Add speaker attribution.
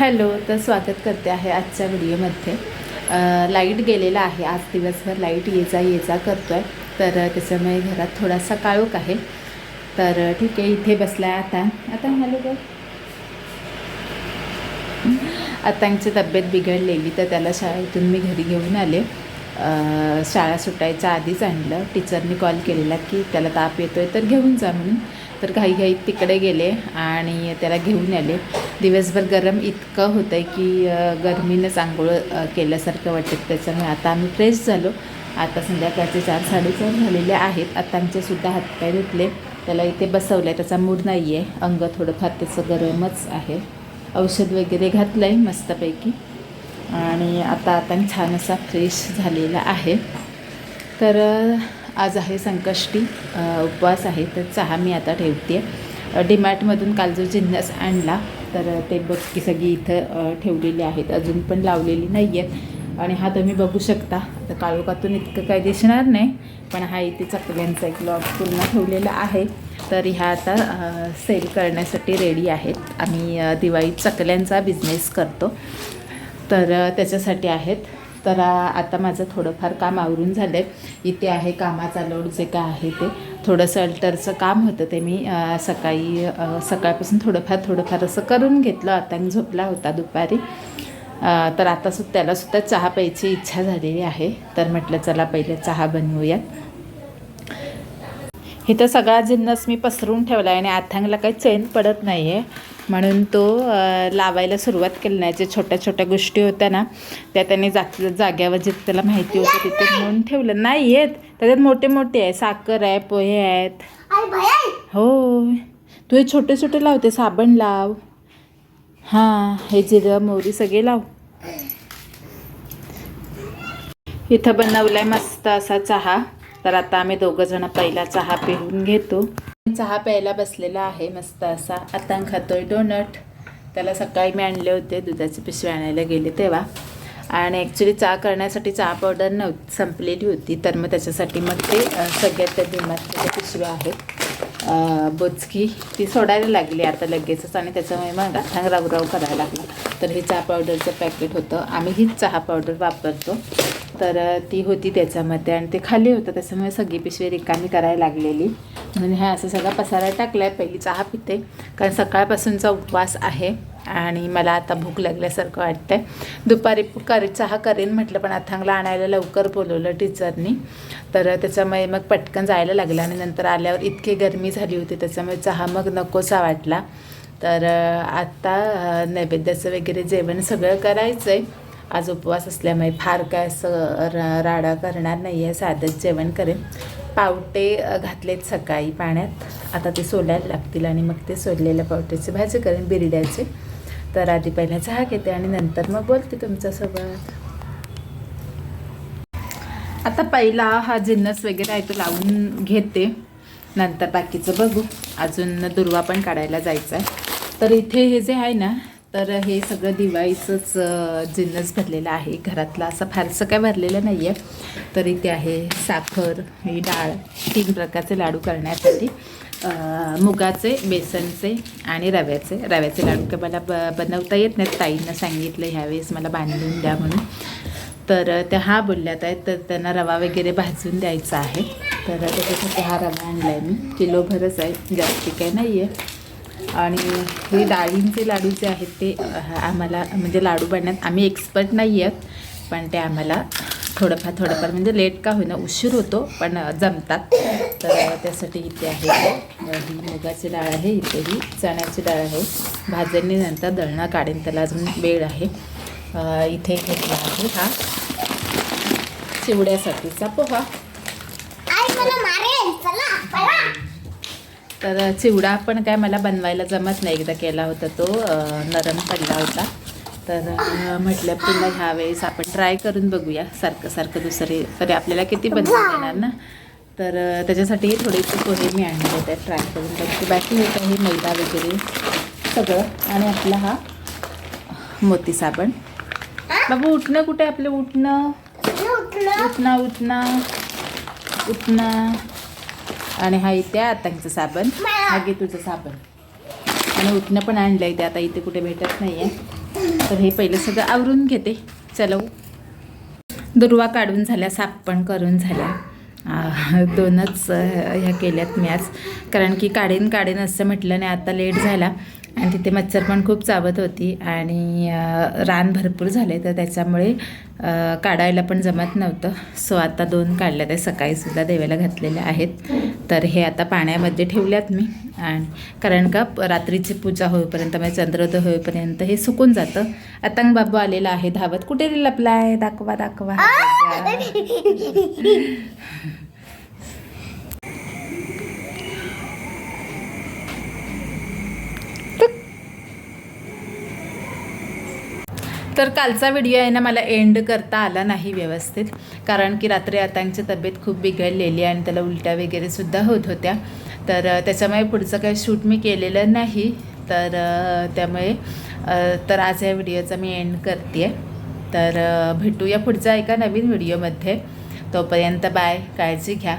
Speaker 1: Hello तर स्वागत करते आहे आजच्या व्हिडिओमध्ये. लाइट गेलेला आहे. आज दिवसभर लाइट ये जा ये जा करतो आहे तर त्याच्यामुळे घरात थोडासा काळोख आहे. तर ठीक आहे इथे बसला आहे आता. आता हॅलो काय आतांची तब्येत बिघडलेली तर त्याला शाळेतून मी घरी घेऊन आले. शाळा सुटायच्या आधीच आणलं. टीचरनी कॉल केलेला की त्याला ताप येतोय तर घेऊन जा म्हणून. तर घाईघाईत तिकडे गेले आणि त्याला घेऊन आले दिवसभर गरम इतकं होतं आहे की गरमीनंच आंघोळ केल्यासारखं वाटतं त्याच्यामुळे आता आम्ही फ्रेश झालो. आता संध्याकाळचे चार साडेचार झालेले आहेत. आता आमचेसुद्धा हातपाय धुतले. त्याला इथे बसवलं आहे त्याचा मूड नाही आहे अंग थोडंफार त्याचं गरमच आहे. औषध वगैरे घातलं आहे मस्तपैकी. आणि आता आता छान असा फ्रेश झालेला आहे. तर आज आहे संकष्टी उपवास आहे तर चहा मी आता ठेवते डीमार्टमधून काल जो जिन्नस आणला तर ते बघ की सगळी इथं ठेवलेली आहेत अजून पण लावलेली नाही आहेत आणि हा तुम्ही बघू शकता तर काळोखातून इतकं काही दिसणार नाही पण हा इथे चकल्यांचा एक लॉट पूर्ण ठेवलेला आहे. तर ह्या आता सेल करण्यासाठी रेडी आहेत. आम्ही दिवाळीत चकल्यांचा बिझनेस करतो. तर त्याच्यासाठी आहेत. तर आता माझं थोडंफार काम आवरून झालं आहे इथे आहे कामाचा लोड जे काय आहे ते. थोडंसं अल्टरचं काम होतं ते मी सकाळी सकाळपासून थोडंफार थोडंफार असं करून घेतलं. आता झोपला होता दुपारी. तर आता सु त्यालासुद्धा चहा प्यायची इच्छा झालेली आहे. तर म्हटलं चला पहिले चहा बनवूयात. इथं सगळा जिन्नस मी पसरून ठेवला आहे आणि आथांगला काही चैन पडत नाही आहे म्हणून तो लावायला सुरुवात केली नाही. जे छोट्या छोट्या गोष्टी होत्या ना त्या त्याने जाग जाग्यावर जिथे त्याला माहिती होतं तिथे म्हणून ठेवलं. नाही आहेत त्याच्यात मोठे मोठे आहे साखर आहे पोहे आहेत. हो तू हे छोटे छोटे लावते साबण लाव. हां हे जिरं मोहरी सगळे लाव. इथं बनवलाय मस्त असा चहा. तर आता आम्ही दोघं जण पहिला चहा पिऊन घेतो. चहा प्यायला बसलेला आहे मस्त असा. आता खातोय डोनट. त्याला सकाळी मी आणले होते दुधाची पिशवी आणायला गेले तेव्हा. आणि ॲक्च्युली चहा करण्यासाठी चहा पावडर नव्हती संपलेली होती. तर मग त्याच्यासाठी मग ते सगळ्यात त्या डिमार्टच्या पिशव्या आहेत. बोचकी ती सोडायला लागली आता लगेचच आणि त्याच्यामुळे मग अथांग रावराव करायला लागला. तर हे चहा पावडरचं पॅकेट होतं. आम्ही हीच चहा पावडर वापरतो. तर ती होती त्याच्यामध्ये आणि ते खाली होतं त्याच्यामुळे सगळी पिशवी रिकामी करायला लागलेली. म्हणून ह्या असं सगळा पसारा टाकला आहे पहिली चहा पिते. कारण सकाळपासूनचा उपवास आहे आणि मला आता भूक लागल्यासारखं वाटतं आहे दुपारी कर चहा करेन म्हटलं पण अथांगला आणायला लवकर बोलवलं टीचरनी. तर त्याच्यामुळे मग पटकन जायला लागलं आणि नंतर आल्यावर इतकी गरमी झाली होती त्याच्यामुळे चहा मग नकोसा वाटला. तर आत्ता आता नैवेद्याचं वगैरे जेवण सगळं करायचं आहे आज उपवास असल्यामुळे फार काय असं रा राडा करणार नाही आहे साधंच जेवण करेन. पावटे घातलेत सकाळी पाण्यात. आता ते सोलायला लागतील आणि मग ते सोललेल्या पावट्याची भाजी करेन बिरड्याची. तर आधी पहिला चहा घेते आणि नंतर मग बोलते तुमच्यासोबत. आता पहिला हा जिन्नस वगैरे आहे तो लावून घेते. नंतर बाकीचं बघू. अजून दुर्वा पण काढायला जायचं आहे तर इथे हे जे आहे ना तर हे सगळं दिवाळीचंच जिन्नस भरलेलं आहे. घरातलं असं फारसं काय भरलेलं नाही आहे तर इथे आहे साखर ही डाळ तीन प्रकारचे लाडू करण्यासाठी. मुगाचे बेसनचे आणि रव्याचे. रव्याचे लाडू काय मला ब बनवता येत नाहीत. ताईंना सांगितलं ह्यावेळेस मला बांधून द्या म्हणून. तर त्या हा बोलल्यात आहेत. तर त्यांना रवा वगैरे भाजून द्यायचा आहे. तर त्याच्यासाठी हा रवा आणला आहे मी. किलोभरच आहे. जास्ती काय नाही आहे आणि हे डाळींचे लाडू जे आहेत ते आम्हाला म्हणजे लाडू बनण्यात आम्ही एक्सपर्ट नाही आहेत पण ते आम्हाला थोडंफार थोडंफार म्हणजे लेट का होईना उशीर होतो पण जमतात. तर त्यासाठी इथे आहे ही. मुगाची डाळ आहे इथे ही चण्याची डाळ आहे. भाजणी नंतर दळणं काढेन त्याला अजून वेळ आहे. इथे घेतला आहे हा. चिवड्यासाठीचा पोहा. तर चिवडा पण काय मला बनवायला जमत नाही. एकदा केला होता तो नरम पडला होता. तर म्हटलं पुन्हा ह्या वेळेस आपण ट्राय करून बघूया. सारखं सारखं दुसरे तरी आपल्याला किती बनवून देणार ना? तर त्याच्यासाठी थोडेसे पोहे मी आणले होते. ट्राय करून बघते. बाकी होतं हे मैदा वगैरे सगळं. आणि आपला हा मोती साबण. बाबू उठणं कुठे? आपलं उठणं. उठणं उठणं. उठणं. आणि हा इथे आतांचं साबण. हा घे तुझं साबण. आणि उठणं पण आणलं आहे ते आता इथे कुठे भेटत नाही आहे तर हे पहिलं सगळं आवरून घेते. चलो हो. दुर्वा काढून झाल्या साफ पण करून झाल्या. दोनच ह्या केल्यात मी आज. कारण की काढेन काढीन असं म्हटलं नाही आता लेट झाला. आणि तिथे मच्छर पण खूप चावत होती आणि रान भरपूर झाले तर त्याच्यामुळे काढायला पण जमत नव्हतं. सो आता दोन काढल्या त्या सकाळीसुद्धा देवाला घातलेल्या आहेत. तर हे आता पाण्यामध्ये ठेवल्यात मी. आणि कारण का रात्रीची पूजा होईपर्यंत म्हणजे चंद्रोदय होईपर्यंत हे सुकून जातं. अतंग बाबू आलेला आहे धावत. कुठे रे लपलाय? दाखवा दाखवा. तर कालचा व्हिडिओ आहे ना मला एंड करता आला नाही व्यवस्थित. कारण की रात्री आतांची तब्येत खूप बिघडलेली आणि त्याला उलट्या वगैरेसुद्धा होत होत्या. तर त्याच्यामुळे पुढचं काही शूट मी केलेलं नाही. तर त्यामुळे तर आज या व्हिडिओचा मी एंड करते तर भेटूया पुढचा एका नवीन व्हिडिओमध्ये तोपर्यंत बाय काळजी घ्या.